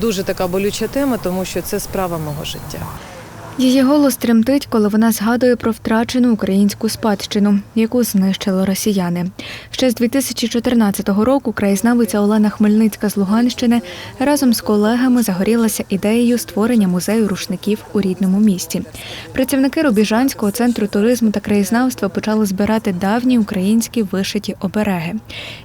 Дуже така болюча тема, тому що це справа мого життя. Її голос тремтить, коли вона згадує про втрачену українську спадщину, яку знищили росіяни. Ще з 2014 року краєзнавиця Олена Хмельницька з Луганщини разом з колегами загорілася ідеєю створення музею рушників у рідному місті. Працівники Рубіжанського центру туризму та краєзнавства почали збирати давні українські вишиті обереги.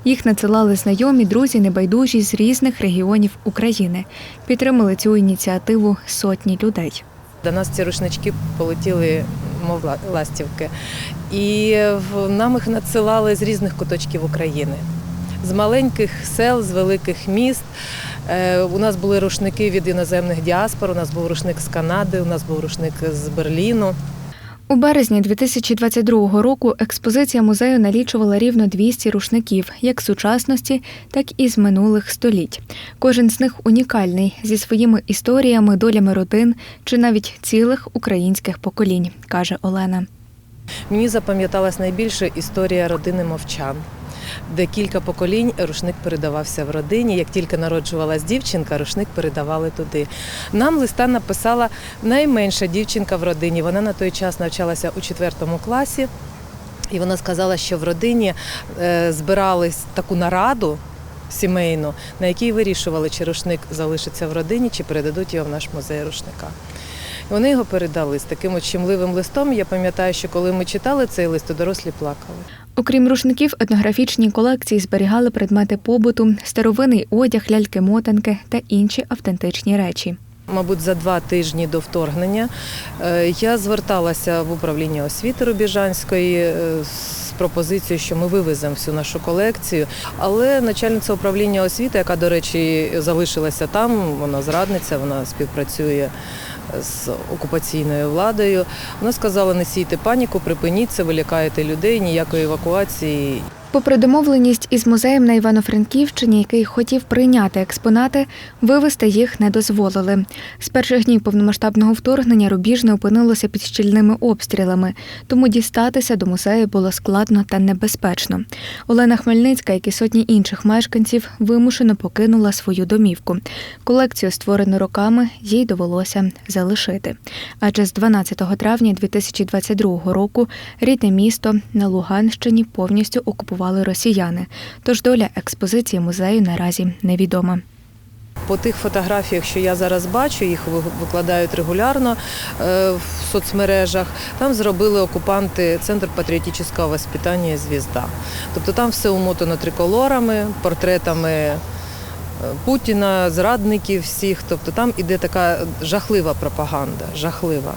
Їх надсилали знайомі, друзі, небайдужі з різних регіонів України. Підтримали цю ініціативу сотні людей. До нас ці рушнички полетіли, мов ластівки. І нам їх надсилали з різних куточків України. З маленьких сел, з великих міст. Е, У нас були рушники від іноземних діаспор, у нас був рушник з Канади, у нас був рушник з Берліну. У березні 2022 року експозиція музею налічувала рівно 200 рушників, як сучасності, так і з минулих століть. Кожен з них унікальний зі своїми історіями, долями родин чи навіть цілих українських поколінь, каже Олена. Мені запам'яталась найбільше історія родини мовчан, де кілька поколінь рушник передавався в родині. Як тільки народжувалась дівчинка, рушник передавали туди. Нам листа написала найменша дівчинка в родині. Вона на той час навчалася у четвертому класі. І вона сказала, що в родині е, збирались таку нараду сімейну, на якій вирішували, чи рушник залишиться в родині, чи передадуть його в наш музей рушника. Вони його передали з таким от щемливим листом. Я пам'ятаю, що коли ми читали цей лист, то дорослі плакали. Окрім рушників, етнографічні колекції зберігали предмети побуту, старовинний одяг, ляльки-мотанки та інші автентичні речі. Мабуть, за два тижні до вторгнення е, я зверталася в управління освіти Рубіжанської е, з пропозицією, що ми вивеземо всю нашу колекцію. Але начальниця управління освіти, яка, до речі, залишилася там, вона зрадниця, вона співпрацює з окупаційною владою. Вона сказала: не сійте паніку, припиніть це, ви лякаєте людей, ніякої евакуації. Попри домовленість із музеєм на Івано-Франківщині, який хотів прийняти експонати, вивезти їх не дозволили. З перших днів повномасштабного вторгнення Рубіжне опинилося під щільними обстрілами, тому дістатися до музею було складно та небезпечно. Олена Хмельницька, як і сотні інших мешканців, вимушено покинула свою домівку. Колекцію, створену роками, їй довелося залишити. Адже з 12 травня 2022 року рідне місто на Луганщині повністю окупували росіяни. Тож доля експозиції музею наразі невідома. По тих фотографіях, що я зараз бачу, їх викладають регулярно е, в соцмережах. Там зробили окупанти центр патріотичного воспитання «Звізда». Тобто там все умотано триколорами, портретами е, Путіна, зрадників всіх. Тобто там іде така жахлива пропаганда, жахлива.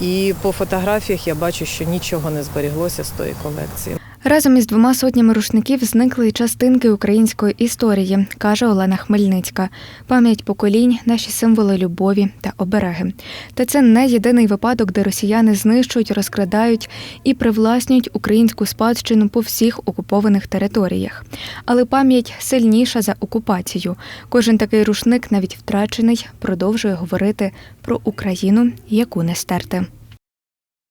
І по фотографіях я бачу, що нічого не зберіглося з тої колекції. Разом із двома сотнями рушників зникли й частинки української історії, каже Олена Хмельницька. Пам'ять поколінь, наші символи любові та обереги. Та це не єдиний випадок, де росіяни знищують, розкрадають і привласнюють українську спадщину по всіх окупованих територіях. Але пам'ять сильніша за окупацію. Кожен такий рушник, навіть втрачений, продовжує говорити про Україну, яку не стерти.